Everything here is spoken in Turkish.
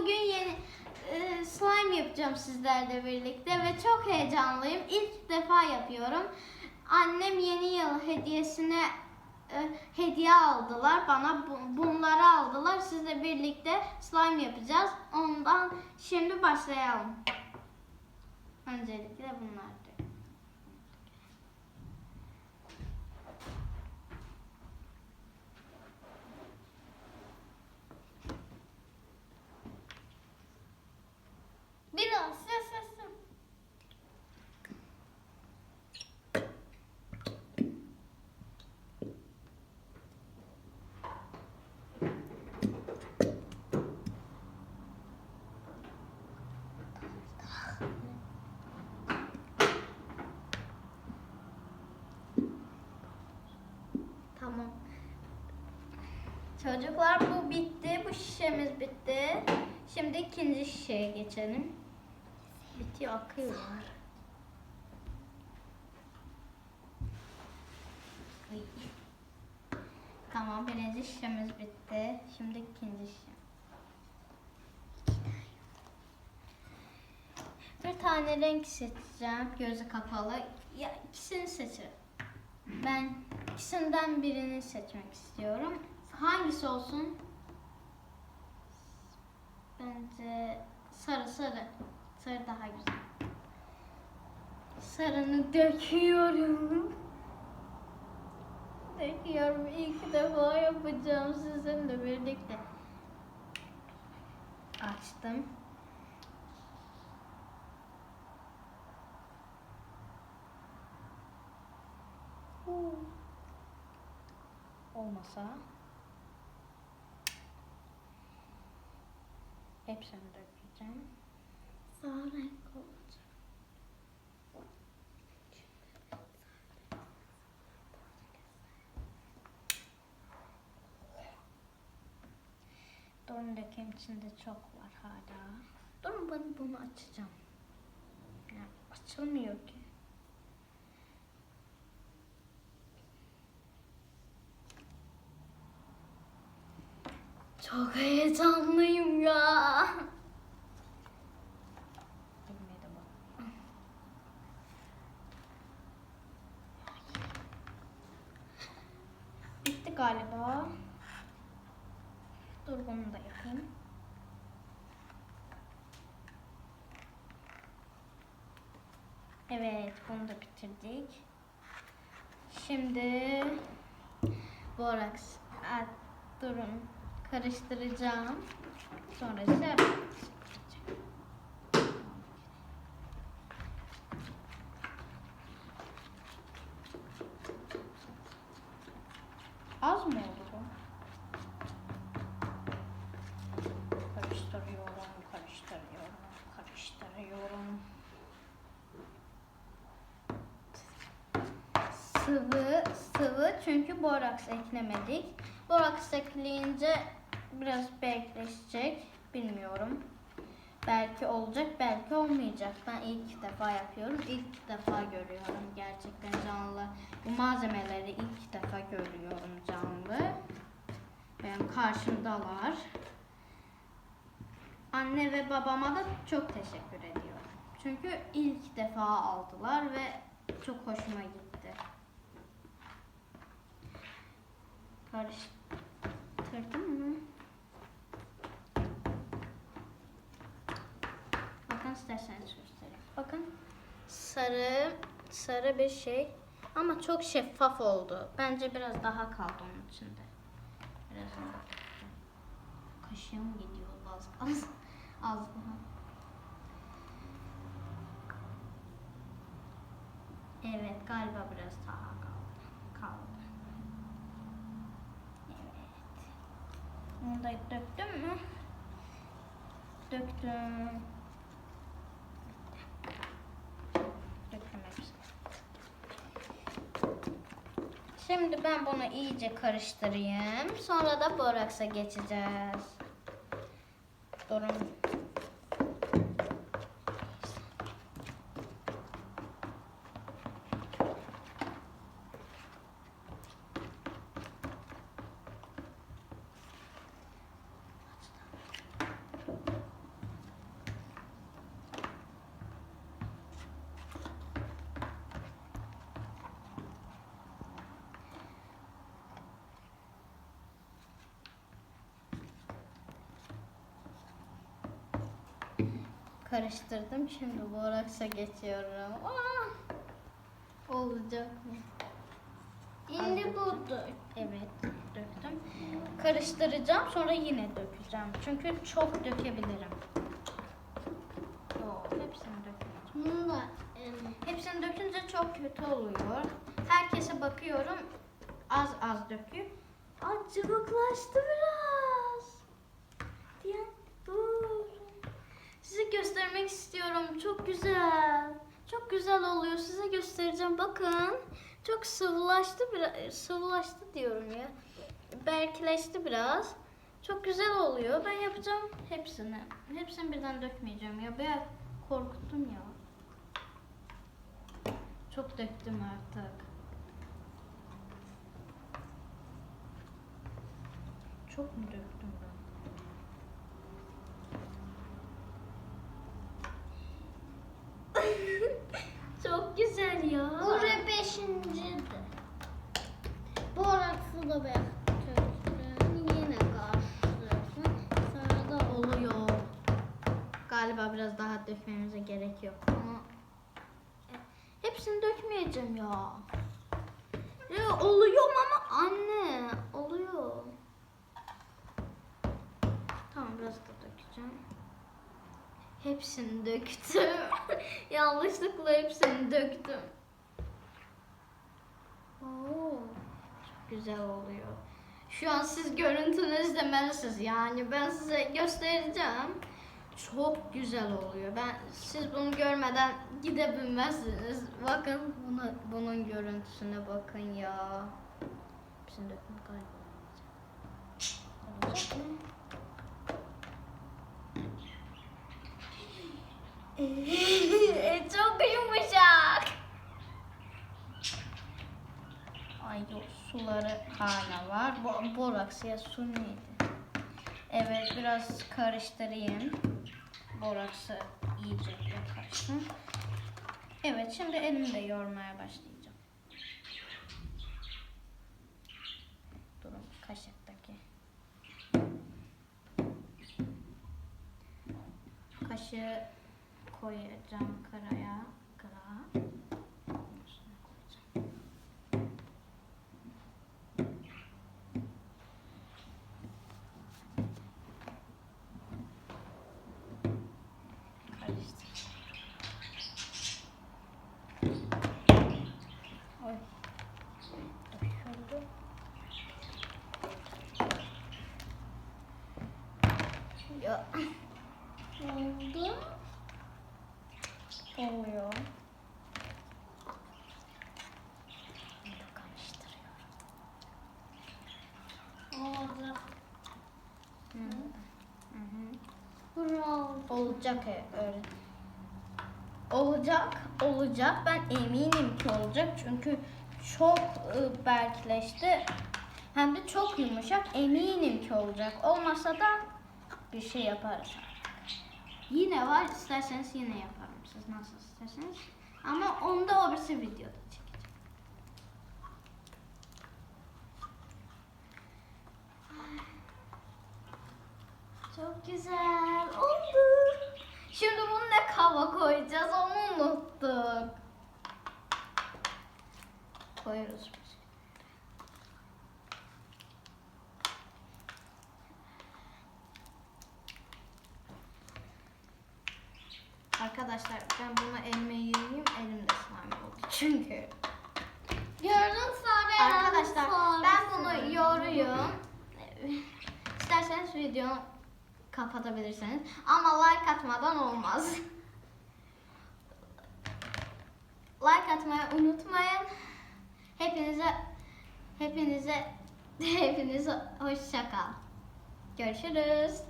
Bugün yeni e, slime yapacağım sizlerle birlikte ve çok heyecanlıyım. İlk defa yapıyorum. Annem yeni yıl hediyesine e, hediye aldılar. Bana bu- bunları aldılar. Sizle birlikte slime yapacağız. Ondan şimdi başlayalım. Öncelikle bunlar. Tamam. Çocuklar bu bitti. Bu şişemiz bitti. Şimdi ikinci şişeye geçelim. Bitiyor akıyor. Tamam birinci şişemiz bitti. Şimdi ikinci şişe. Bir tane renk seçeceğim. Gözü kapalı. Ya ikisini seçerim. Ben ikisinden birini seçmek istiyorum. Hangisi olsun? Bence sarı sarı. Sarı daha güzel. Sarını döküyorum. Döküyorum. İlk defa yapacağım sizinle birlikte. Açtım. Olmasa hepsini dökeceğim. Renk olacak. Durun dökeyim içinde çok var hala. Durun ben bunu açacağım. Ya, açılmıyor ki. Çok heyecanlıyım ya. Bitti galiba. Dur bunu da yapayım. Evet, bunu da bitirdik. Şimdi boraks. Durun. Karıştıracağım. Sonra şey. Az mı oldu bu? Karıştırıyorum, karıştırıyorum, karıştırıyorum. Sıvı, sıvı çünkü boraks eklemedik. Boraks ekleyince biraz bekleşecek. Bilmiyorum. Belki olacak, belki olmayacak. Ben ilk defa yapıyorum. İlk defa görüyorum gerçekten canlı. Bu malzemeleri ilk defa görüyorum canlı. Benim karşımdalar. Anne ve babama da çok teşekkür ediyorum. Çünkü ilk defa aldılar ve çok hoşuma gitti. Karıştırdım mı? Bakın isterseniz göstereyim. Bakın sarı sarı bir şey ama çok şeffaf oldu. Bence biraz daha kaldı onun içinde. Biraz daha. Kaşığım gidiyor az az az daha. Evet galiba biraz daha kaldı. Kaldı. Evet. Bunu da döktüm mü? Döktüm hepsini. Şimdi ben bunu iyice karıştırayım. Sonra da boraksa geçeceğiz. Durun. Karıştırdım. Şimdi boraksa geçiyorum. Aa! Olacak mı? Şimdi budur. Evet, döktüm. Karıştıracağım, sonra yine dökeceğim. Çünkü çok dökebilirim. Hepsini dökeceğim. Bunu da Hepsini dökünce çok kötü oluyor. Herkese bakıyorum, az az döküyor. Aa, cıvıklaştı biraz. Diyen, dur. Size göstermek istiyorum. Çok güzel. Çok güzel oluyor. Size göstereceğim. Bakın. Çok sıvılaştı biraz. Sıvılaştı diyorum ya. Belkileşti biraz. Çok güzel oluyor. Ben yapacağım hepsini. Hepsini birden dökmeyeceğim ya. Ben korkuttum ya. Çok döktüm artık. Çok mu döktüm ben? Çok güzel ya. bu re beşinciydi. Boraksı da çöktüm. Yine karıştırıyorsun. Sonra da oluyor. Galiba biraz daha dökmemize gerek yok ama hepsini dökmeyeceğim ya. Ya oluyor ama anne oluyor. Tamam biraz da dökeceğim. Hepsini döktüm. Yanlışlıkla hepsini döktüm. Oo, çok güzel oluyor. Şu an siz görüntünü izlemelisiniz. Yani ben size göstereceğim. Çok güzel oluyor. Ben siz bunu görmeden gidebilmezsiniz. Bakın bunu, bunun görüntüsüne bakın ya. Dökün galiba. Çok yumuşak. Ay yok suları hala var. Bo boraks ya su neydi? Evet biraz karıştırayım. Boraksı iyice karışsın. Evet şimdi elimle yoğurmaya başlayacağım. Durun kaşıktaki. Kaşığı koyacağım kıraya. Karıştır. Oy. Döküldü. Ya. oldu. Oluyor. Karıştırıyorum. Oldu. Bravo. Olacak e- öyle. Olacak, olacak. Ben eminim ki olacak çünkü çok e, berkleşti. Hem de çok yumuşak. Eminim ki olacak. Olmasa da bir şey yaparız. Yine var. isterseniz yine yaparım. Siz nasıl isterseniz. Ama onu da öbürsü videoda çekeceğim. Çok güzel oldu. Şimdi bunu ne kaba koyacağız onu unuttuk. Koyuyoruz. Arkadaşlar ben bunu elime yiyeyim elimde slime oldu çünkü. Gördün sonra Arkadaşlar ben bunu yoğuruyorum. İsterseniz videoyu kapatabilirsiniz. Ama like atmadan olmaz. like atmayı unutmayın. Hepinize hepinize hepinize hoşça kal. Görüşürüz.